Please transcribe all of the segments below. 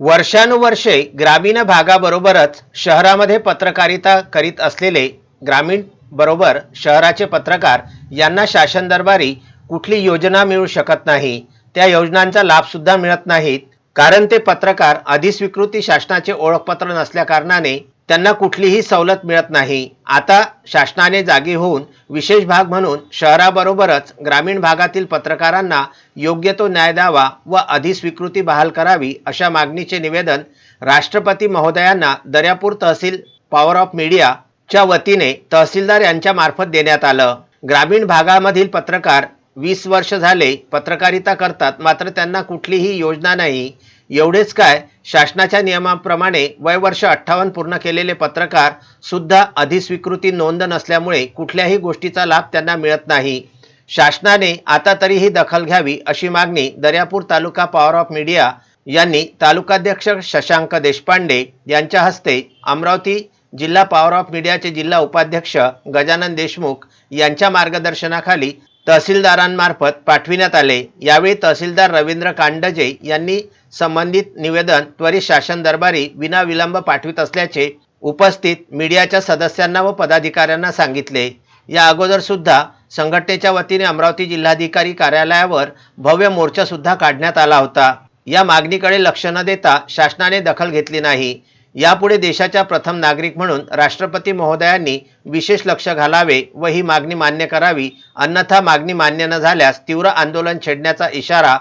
वर्षानुवर्षे ग्रामीण भागाबरोबरच शहरामध्ये पत्रकारिता करीत असलेले ग्रामीण बरोबर शहराचे पत्रकार यांना शासन दरबारी कुठली योजना मिळू शकत नाही? त्या योजनांचा लाभसुद्धा मिळत नाहीत. कारण ते पत्रकार अधिस्वीकृती शासनाचे ओळखपत्र नसल्याकारणाने त्यांना कुठलीही सवलत मिळत नाही. आता शासनाने जागी होऊन विशेष भाग म्हणून शहराबरोबरच ग्रामीण भागातील पत्रकारांना योग्य तो न्याय द्यावा व अधिस्वीकृती बहाल करावी अशा मागणीचे निवेदन राष्ट्रपती महोदयांना दर्यापूर तहसील पॉवर ऑफ मीडिया च्या वतीने तहसीलदार यांच्या मार्फत देण्यात आलं. ग्रामीण भागामधील पत्रकार वीस वर्ष झाले पत्रकारिता करतात मात्र त्यांना कुठलीही योजना नाही. एवढेच काय शासनाच्या नियमाप्रमाणे वय वर्ष अठ्ठावन्न पूर्ण केलेले पत्रकार सुद्धा अधिस्वीकृती नोंद नसल्यामुळे कुठल्याही गोष्टीचा लाभ त्यांना मिळत नाही. शासनाने आता तरी ही दखल घ्यावी अशी मागणी Daryapur taluka power of media यांनी तालुकाध्यक्ष शशांक देशपांडे यांच्या हस्ते अमरावती जिल्हा पॉवर ऑफ मीडियाचे जिल्हा उपाध्यक्ष गजानन देशमुख यांच्या मार्गदर्शनाखाली तहसीलदारांमार्फत पाठविण्यात आले. यावेळी तहसीलदार रवींद्र कांडजे यांनी संबंधित निवेदन त्वरित शासन दरबारी विनाविलंब पाठवित असल्याचे उपस्थित मीडियाच्या सदस्यांना व पदाधिकाऱ्यांना सांगितले. या अगोदर सुद्धा संघटनेच्या वतीने अमरावती जिल्हाधिकारी कार्यालयावर भव्य मोर्चा सुद्धा काढण्यात आला होता. या मागणीकडे लक्ष न देता शासनाने दखल घेतली नाही. यापुढे देशाच्या प्रथम नागरिक म्हणून राष्ट्रपती महोदयांनी विशेष लक्ष घालावे व ही मागणी मान्य करावी. अन्यथा मागणी मान्य न झाल्यास तीव्र आंदोलन छेडण्याचा इशारा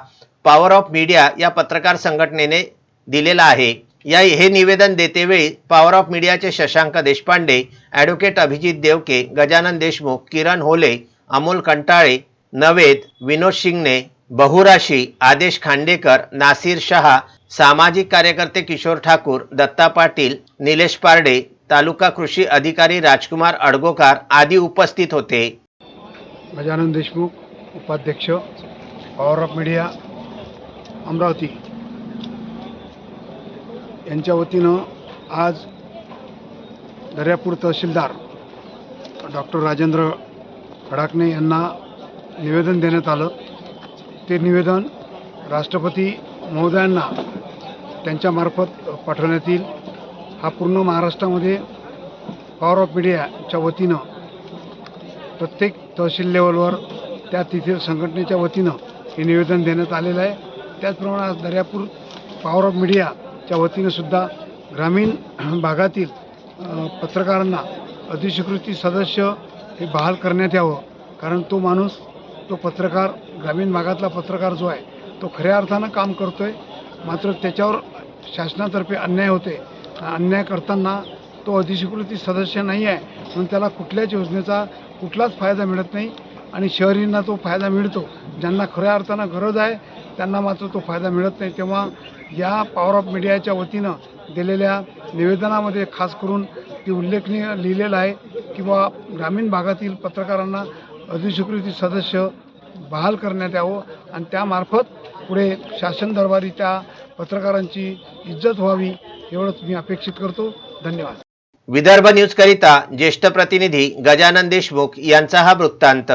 पॉवर ऑफ मीडिया या पत्रकार संघटनेने दिलेला आहे. या हे निवेदन देतेवेळी पॉवर ऑफ मीडियाचे शशांक देशपांडे ॲडव्होकेट अभिजित देवके गजानन देशमुख किरण होले अमोल कंटाळे नवेद विनोद शिंगणे बहुराशी आदेश खांडेकर नासिर शहा सामाजिक कार्यकर्ते किशोर ठाकूर दत्ता पाटील निलेश पारडे तालुका कृषी अधिकारी राजकुमार अडगोकार आदी उपस्थित होते. गजानन देशमुख उपाध्यक्ष पॉवर ऑफ मीडिया अमरावती. यांच्या वतीनं आज दर्यापूर तहसीलदार डॉक्टर राजेंद्र खडाकणे यांना निवेदन देण्यात आलं. ते निवेदन राष्ट्रपती महोदयांना त्यांच्यामार्फत पाठवण्यात येईल. हा पूर्ण महाराष्ट्रामध्ये पॉवर ऑफ मीडियाच्या वतीनं प्रत्येक तहसील लेवलवर त्या तिथे संघटनेच्या वतीनं हे निवेदन देण्यात आलेलं आहे. त्याचप्रमाणे आज दर्यापूर पॉवर ऑफ मीडियाच्या वतीनंसुद्धा ग्रामीण भागातील पत्रकारांना अधिस्वीकृती सदस्य हे बहाल करण्यात यावं. कारण तो माणूस तो पत्रकार ग्रामीण भागातला पत्रकार जो आहे तो खऱ्या अर्थानं काम करतो आहे मात्र त्याच्यावर शासनातर्फे अन्याय होते. अन्याय करताना तो अधिस्वीकृती सदस्य नाही आहे. म्हणून त्याला कुठल्याच योजनेचा कुठलाच फायदा मिळत नाही आणि शहरींना तो फायदा मिळतो. ज्यांना खऱ्या अर्थानं गरज आहे त्यांना मात्र तो फायदा मिळत नाही. तेव्हा या पॉवर ऑफ मीडियाच्या वतीनं दिलेल्या निवेदनामध्ये खास करून ते उल्लेखनीय लिहिलेलं आहे किंवा ग्रामीण भागातील पत्रकारांना अधिस्वीकृती सदस्य बहाल करण्यात यावं आणि त्यामार्फत पुढे शासन दरबारी त्या पत्रकारांची इज्जत व्हावी एवढंच मी अपेक्षित करतो. धन्यवाद. विदर्भ न्यूज करिता ज्येष्ठ प्रतिनिधी गजानन देशमुख यांचा हा वृत्तांत.